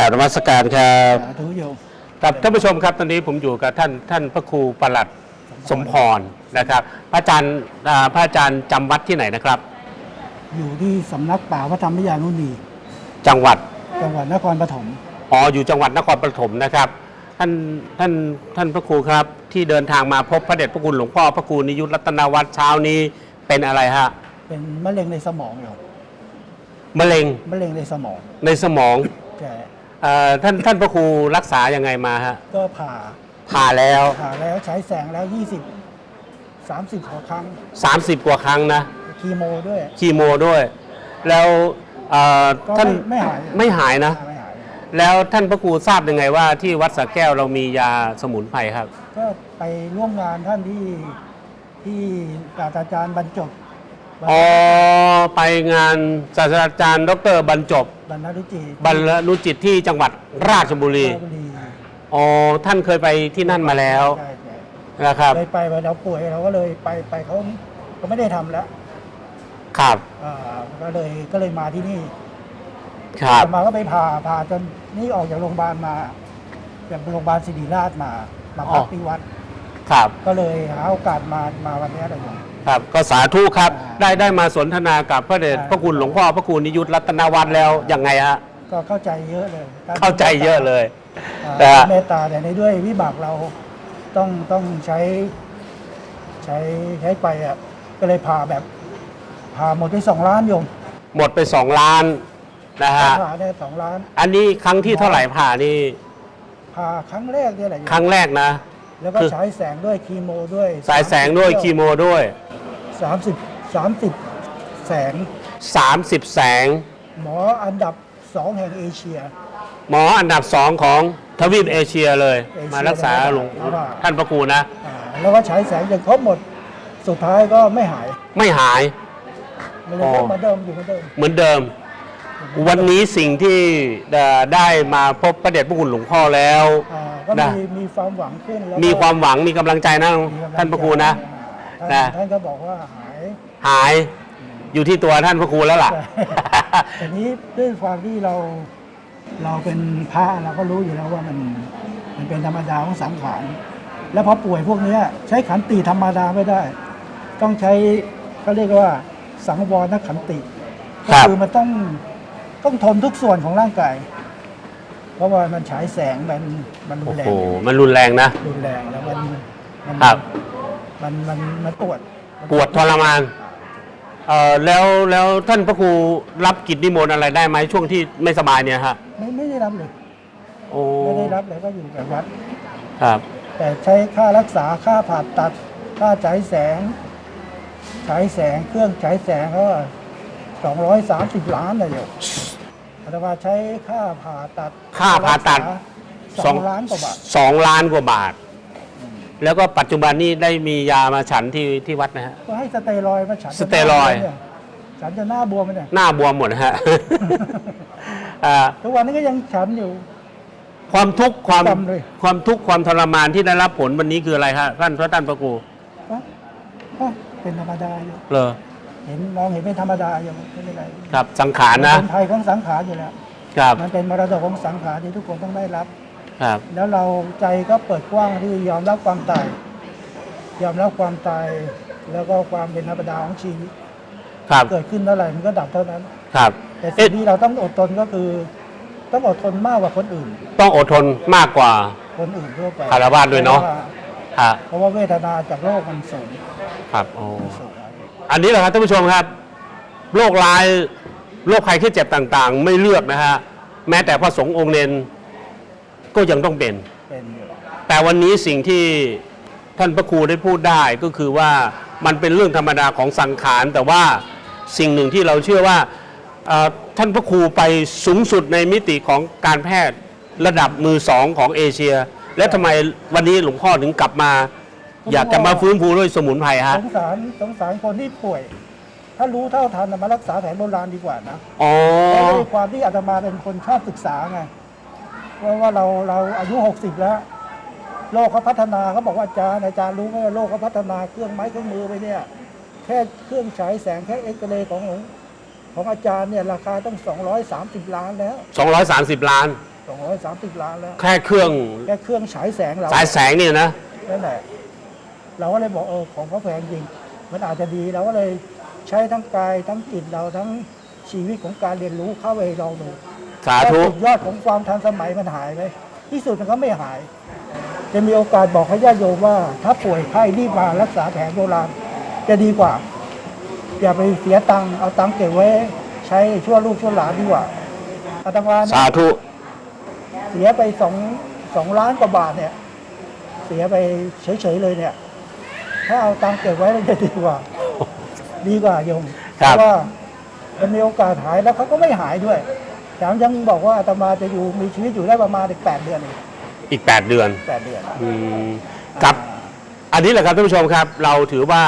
กราบนมัสการครับสาธุโยมครับท่านผู้ชมครับตอนนี้ผมอยู่กับท่านท่านพระครูประหลัดสมพรนะครับพระอาจารย์อ่าพระอาจารย์จำวัดที่ไหนนะครับ อยู่ที่สำนักป่าพระธรรมยานุนีจังหวัดจังหวัดนครปฐมอ๋ออยู่จังหวัดนครปฐมนะครับ ท่านท่านท่านพระครูครับ ที่เดินทางมาพบพระเดชพระคุณหลวงพ่อพระครูนิยุทธรัตนวัฒน์เช้านี้เป็นอะไรฮะเป็นมะเร็งในสมองโยมมะเร็งมะเร็งในสมองในสมอง แต่ เอ่อท่านท่านพระครูรักษายังไงมาฮะก็ผ่าผ่าแล้ว ผ่าแล้วใช้แสงแล้ว 20 30กว่าครั้ง30 กว่าครั้งนะคีโมด้วย คีโมด้วย แล้วเอ่อก็ท่านไม่ไม่หาย ไม่หายนะ ไม่หาย แล้วท่านพระครูทราบยังไงว่าที่วัดสระแก้วเรามียาสมุนไพรครับ ก็ไปร่วมงานท่านที่ที่ศาสตราจารย์บรรจบ อ๋อไปงานศาสตราจารย์ ดรบรรจบบรรณรุจิบรรลุจิตที่จังหวัดราชบุรีราชบุรีอ๋อท่านเคยไปที่นั่นมาแล้วใช่ใช่นะครับเลยไปวันเราป่วยเราก็เลยไปไปเขาเขาไม่ได้ทำแล้วครับอ่าก็เลยก็เลยมาที่นี่ครับ มาก็ไปผ่าผ่าจนนี่ออกจากโรงพยาบาลมาจากโรงพยาบาลศิริราชมามาพักที่วัด ครับ ก็เลยหาโอกาสมามาวันนี้เลยโยม ครับก็สาธุครับอ่าได้ได้มาสนทนากับพระเดชอ่าพระคุณหลวงพ่อพระครูนิยุทธรัตนวัฒน์แล้วยังไงฮะก็เข้าใจเยอะเลยเข้าใจเยอะเลยอ่าแต่เมตตาแต่ในด้วยวิบากเราต้องต้องใช้ ใช้ใช้ไปอะก็เลยผ่าแบบผ่าหมดไปสองล้านโยมหมดไปสองล้านนะฮะผ่าได้สองล้าน อันนี้ครั้งที่เท่าไหร่ผ่านี่ผ่าครั้งแรกเนี่ยแหละโยมครั้งแรกนะ แล้วก็คือ ฉายแสงด้วยคีโมด้วยสายแสงด้วยคีโมด้วย สามสิบสามสิบแสง 30 แสง หมออันดับสองแห่งเอเชีย หมออันดับสองของทวีปเอเชียเลย เอเชียมารักษาหลวงแล้วก็ท่านพระครูนะ อ่าแล้วก็ฉายแสงจนครบหมด สุดท้ายก็ไม่หายไม่หายไม่เลยอ๋อเหมือนเดิมอยู่เหมือนเดิม เหมือนเดิม วันนี้สิ่งที่เอ่อได้มาพบพระเดชพระคุณหลวงพ่อแล้ว อ่าก็นะ มีมีความหวังขึ้นแล้วก็มีความหวังมีกำลังใจนะมีกำลังใจท่านพระครูนะท่านนะท่านก็บอกว่าหาย หายอยู่ที่ตัวท่านพระครูแล้วล่ะ ใช่ แต่นี้ด้วยความที่เราเราเป็นพระเราก็รู้อยู่แล้วว่ามันมันเป็นธรรมดาของสังขารแล้วพอป่วยพวกเนี้ย ใช้ขันติธรรมดาไม่ได้ ต้องใช้เขาเรียกว่าสังวรขันติคก็รับ คือมันต้องต้องทนทุกส่วนของร่างกาย เพราะว่ามันฉายแสงมันมันรุโอ้นแรโห งมันรุนแรงนะ รุนแรงแล้วมันมันครับ มันมันมันปวดปวดทรมานเอ่อแล้วแล้วท่านพระครูรับกิจนิมนต์อะไรได้ไหมช่วงที่ไม่สบายเนี่ยฮะไม่ไม่ได้รับเลยโอ้ไม่ได้รับเลยก็อยู่กับวัด ครับ แต่ใช้ค่ารักษาค่าผ่าตัด ค่าฉายแสงฉายแสงเครื่องฉายแสงก็สองร้อยสามสิบล้านเลยโยมอา ตมาใช้ค่าผ่าตัดค่าผ่าตัด สองล้านกว่าบาทสองล้านกว่าบาท แล้วก็ปัจจุบันนี้ได้มียามาฉันที่ที่วัดนะฮะ ก็ให้สเตียรอยด์มาฉันสเตียรอยด์เนี่ฉันจะหน้าบวมไปเนี่ย หน้าบวมหมดนะฮะ อ่า ทุกวันนี้ก็ยังฉันอยู่ ความทุกข์ความจำเลย ความทุกข์ความทรมานที่ได้รับผลวันนี้คืออะไรฮะท่านพระท่านพระครูก็ก็เป็นธรรมดาอยู่ เลอ เห็นมองเห็นเป็นธรรมดาอยู่ไม่เป็นไรครับสังขารนะเป็นภัยของสังขารอยู่แล้วครับมันเป็นมรดกของสังขารที่ทุกคนต้องได้รับ ครับ แล้วเราใจก็เปิดกว้างที่ยอมรับความตาย ยอมรับความตาย แล้วก็ความเป็นธรรมดาของชีวิตครับเกิดขึ้นเท่าไหร่มันก็ดับเท่านั้น ครับ แต่สิ่เอ๊ะงที่เราต้องอดทนก็คือ ต้องอดทนมากกว่าคนอื่น ต้องอดทนมากกว่า คนอื่นทั่วไปคารวะด้วยเนอะฮะเพราะว่าเวทนาจากโลกมันสูงครับโอ้สูง อันนี้แหละครับท่านผู้ชมครับโรคร้ายโรคภัยไข้เจ็บต่างๆ ไม่เลือกนะฮะแม้แต่พระสงฆ์องค์เนนก็ยังต้องเป็น เป็นอยู่แต่วันนี้สิ่งที่ท่านพระครูได้พูดได้ก็คือว่ามันเป็นเรื่องธรรมดาของสังขาร แต่ว่าสิ่งหนึ่งที่เราเชื่อว่าเอ่อท่านพระครูไปสูงสุดในมิติของการแพทย์ระดับมือสองของเอเชีย และทำไมวันนี้หลวงพ่อถึงกลับมา อยากจะมาฟื้นฟูด้วยสมุนไพรสฮะงสารสงสารคนที่ป่วย ถ้ารู้เท่าทันน่ะมารักษาแผนโบราณดีกว่านะอ๋อแล้วด้วยความที่อาตมาเป็นคนชอบศึกษาไงว่าว่าเราเราอายุ 60 แล้ว โลกเขาพัฒนาเขาบอกว่าอาจารย์อาจารย์รู้ไหมว่าโลกเขาพัฒนาเครื่องไม้เครื่องมือไปเนี่ย แค่เครื่องฉายแสงแค่เอ็กซเรย์ของของอาจารย์เนี่ยราคาต้อง 230 ล้านแล้ว 230 ล้านสองร้อยสามสิบล้านแล้ว แค่เครื่องแค่เครื่องฉายแสงเราสายแสงเนี่ยนะนั่นแหละ เราก็เลยบอกเออของเขาแพงจริง มันอาจจะดีเราก็เลยใช้ทั้งกายทั้งจิตเราทั้งชีวิตของการเรียนรู้เข้าไปลองดูสาแล้วธุสุดยอดของความทันสมัยมันหายไปที่สุดมันก็ไม่หาย จะมีโอกาสบอกให้ญาติโยมว่า ถ้าป่วยไข้รีบมารักษาแผนโบราณจะดีกว่า อย่าไปเสียตังค์เอาตังค์เก็บไว้ ใช้ชั่วลูกชั่วหลานดีกว่าอาตมาเนี่ยสาธุเสียไปสองสองล้านกว่าบาทเนี่ย เสียไปเฉยๆเลยเนี่ย ถ้าเอาตังค์เก็บไว้แล้วจะดีกว่า ดีกว่าโยมครัเพบราะว่ามันมีโอกาสหายแล้วเขาก็ไม่หายด้วยแถมยังบอกว่าอาตมาจะอยู่มีชีวิตอยู่ได้ประมาณอีกแปดเดือนเองอีก 8 เดือนแปดเดือน อืมครับ อันนี้แหละครับท่านผู้ชมครับ เราถือว่า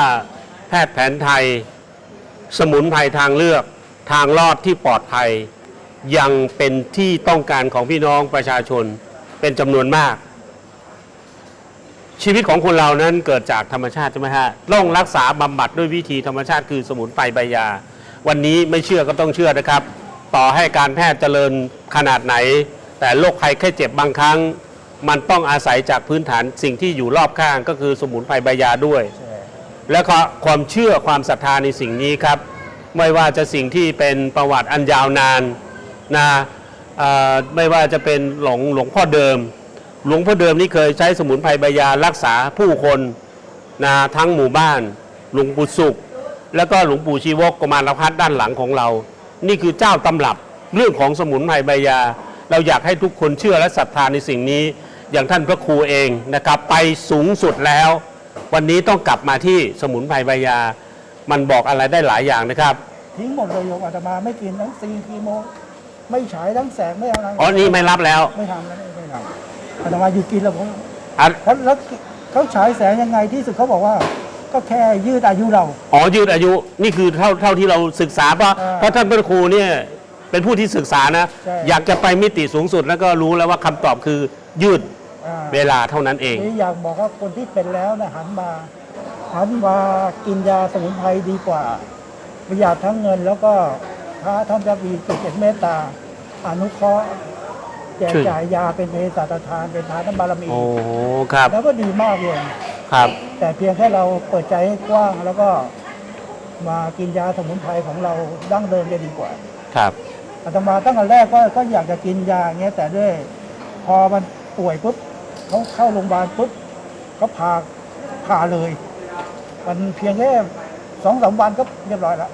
แพทย์แผนไทย สมุนไพรทางเลือกทางรอดที่ปลอดภัย ยังเป็นที่ต้องการของพี่น้องประชาชนเป็นจำนวนมาก ชีวิตของคนเรานั้นเกิดจากธรรมชาติใช่ไหมฮะต้องรักษาบำบัดด้วยวิธีธรรมชาติคือสมุนไพรใบยา วันนี้ไม่เชื่อก็ต้องเชื่อนะครับ ต่อให้การแพทย์เจริญขนาดไหน แต่โรคภัยแค่เจ็บบางครั้ง มันต้องอาศัยจากพื้นฐานสิ่งที่อยู่รอบข้างก็คือสมุนไพรใบยาด้วย และก็ความเชื่อความศรัทธาในสิ่งนี้ครับ ไม่ว่าจะสิ่งที่เป็นประวัติอันยาวนานนะเอ่อไม่ว่าจะเป็นหลวงหลวงพ่อเดิม หลวงพ่อเดิมนี่เคยใช้สมุนไพรใบยารักษาผู้คนนะทั้งหมู่บ้าน หลวงปู่สุข แล้วก็หลวงปู่ชีวกกมารพัฒน์ด้านหลังของเรา นี่คือเจ้าตำรับเรื่องของสมุนไพรใบยา เราอยากให้ทุกคนเชื่อและศรัทธาในสิ่งนี้ อย่างท่านพระครูเองนะครับไปสูงสุดแล้ว วันนี้ต้องกลับมาที่สมุนไพรใบยา มันบอกอะไรได้หลายอย่างนะครับทิ้งหมดเลยโยมอาตมาไม่กินทั้งซีคีโม ไม่ฉายทั้งแสงไม่เอาอะไรอ๋อนี่ไม่รับแล้วไม่ทำแล้วไม่ทำ อาตมาหยุดกินแล้วผมอะแล้วแล้วเขาฉายแสงยังไงที่สุดเขาบอกว่า ก็แค่ยืดอายุเรา อ๋อยืดอายุนี่คือเท่าเท่าที่เราศึกษาเพราะอ่าเพราะท่านพระครูเนี่ยเป็นผู้ที่ศึกษานะ ใช่ อยากจะไปมิติสูงสุดแล้วก็รู้แล้วว่าคำตอบคือยืดอ่าเวลาเท่านั้นเอง นี่อยากบอกว่าคนที่เป็นแล้วนะหันมาหันมากินยาสมุนไพรดีกว่าประหยัดทั้งเงินแล้วก็พระท่านจะมีจิตเมตตาอนุเคราะห์แจกช่วยจ่ายยาเป็นเภสัชทานเป็นทานน้ำบารมีโอ้ครับ แล้วก็ดีมากเลยครับ แต่เพียงแค่เราเปิดใจให้กว้างแล้วก็มากินยาสมุนไพรของเราดั้งเดิมจะดีกว่า ครับอาตมาตั้งแต่แรกก็ก็อยากจะกินยาอย่างเงี้ยแต่ด้วยพอมันป่วยปุ๊บเขาเข้าโรงพยาบาลปุ๊บเขาพาพาเลย มันเพียงแค่สองสามวันก็เรียบร้อยแล้ว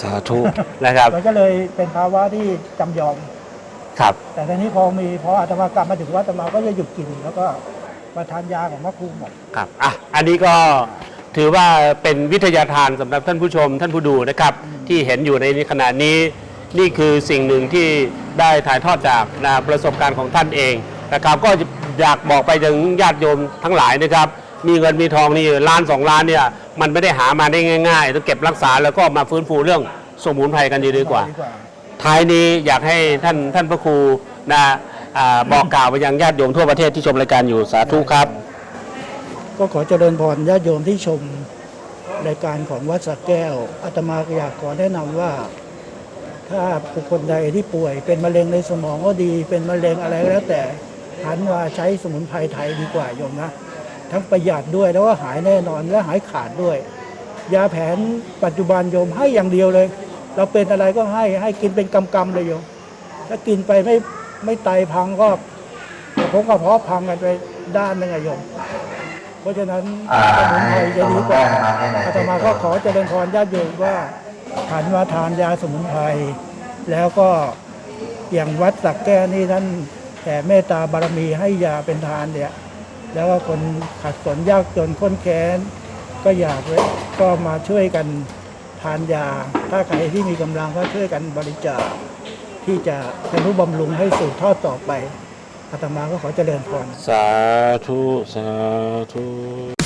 สาธุนะครับมันก็เลยเป็นภาวะที่จำยอม ครับ แต่ตอนนี้พอมีพออาตมากลับมาถึงวัดอาตมาก็จะหยุดกิน แล้วก็มาทานยาของพระครูหมด ครับ อะ อันนี้ก็ถือว่าเป็นวิทยาทานสำหรับท่านผู้ชมท่านผู้ดูนะครับ ที่เห็นอยู่ในขณะนี้ นี่คือสิ่งหนึ่งที่ได้ถ่ายทอดจากนะประสบการณ์ของท่านเองนะครับ ก็อยากบอกไปถึงญาติโยมทั้งหลายนะครับ มีเงินมีทองนี่ล้านสองล้านเนี่ย มันไม่ได้หามาได้ง่ายๆต้องเก็บรักษาแล้วก็มาฟื้นฟูเรื่องสมุนไพรกันดีๆกว่าดีกว่า ท้ายนี้อยากให้ท่านท่านพระครูนะอาบอกกล่าวไปยังญาติโยมทั่วประเทศที่ชมรายการอยู่สาธุครับ ก็ขอเจริญพรญาติโยมที่ชมรายการของวัดสักแก้วอาตมาอยากขอแนะนำว่า ถ้าบุคคลใดที่ป่วย เป็นมะเร็งในสมองก็ดี เป็นมะเร็งอะไรก็แล้วแต่หันมาใช้สมุนไพรไทยดีกว่าโยมนะ ทั้งประหยัดด้วยแล้วก็หายแน่นอนและหายขาดด้วย ยาแผนปัจจุบันโยมให้อย่างเดียวเลย เราเป็นอะไรก็ให้ให้กินเป็นกำๆเลยโยมถ้ากินไปไม่ไม่ไตพังก็กระเพาะกระเพาะพังกันไปด้านหนึงอะโยมเพราะฉะนั้นอ่าสมุนไพรจะดีกว่าให้มาให้หน่อยอาตมาก็ขอเจริญพรญาติโยมว่าหันมาทานยาสมุนไพรแล้วก็อย่างวัดสักแก้วนี่ท่านแต่เมตตาบารมีให้ยาเป็นทานเนี่ยแล้วก็คนขัดสนยากจนค้นแค้นก็อยากไว้ก็มาช่วยกัน ทานยา ถ้าใครที่มีกำลังก็ช่วยกันบริจาคที่จะเป็นผู้บำรุงให้สืบทอดต่อไปอาตมาก็ขอเจริญพร สาธุ สาธุ